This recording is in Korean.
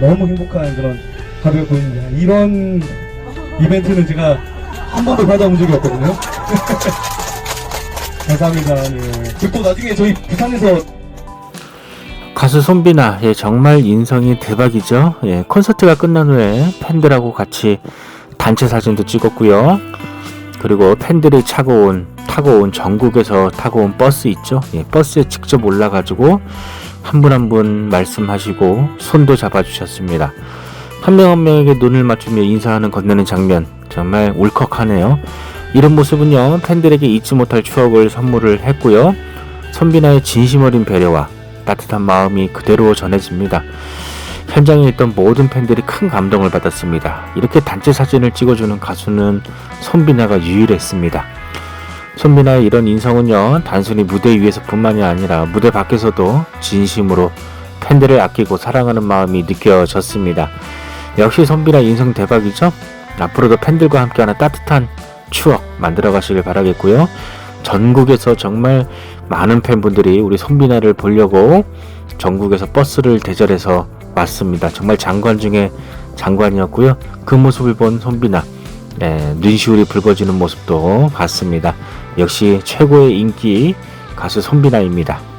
너무 행복한 그런 보입니다. 이런 이벤트는 제가 한 번도 받아본 적이 없거든요. 감사합니다. 네. 그리고 또 나중에 저희 부산에서 가수 손비나 예, 정말 인성이 대박이죠. 예, 콘서트가 끝난 후에 팬들하고 같이 단체 사진도 찍었고요. 그리고 팬들이 차고 온 타고 온 전국에서 타고 온 버스 있죠. 예, 버스에 직접 올라가지고 한 분 한 분 말씀하시고 손도 잡아주셨습니다. 한 명 한 명에게 눈을 맞추며 인사하는 건네는 장면 정말 울컥하네요. 이런 모습은요 팬들에게 잊지 못할 추억을 선물을 했고요. 선비나의 진심 어린 배려와 따뜻한 마음이 그대로 전해집니다. 현장에 있던 모든 팬들이 큰 감동을 받았습니다. 이렇게 단체 사진을 찍어주는 가수는 손비나가 유일했습니다. 손비나의 이런 인성은요, 단순히 무대 위에서 뿐만이 아니라 무대 밖에서도 진심으로 팬들을 아끼고 사랑하는 마음이 느껴졌습니다. 역시 손비나 인성 대박이죠? 앞으로도 팬들과 함께하는 따뜻한 추억 만들어 가시길 바라겠고요. 전국에서 정말 많은 팬분들이 우리 손비나를 보려고 전국에서 버스를 대절해서 왔습니다. 정말 장관 중에 장관이었고요. 그 모습을 본 손비나 예, 눈시울이 붉어지는 모습도 봤습니다. 역시 최고의 인기 가수 손비나입니다.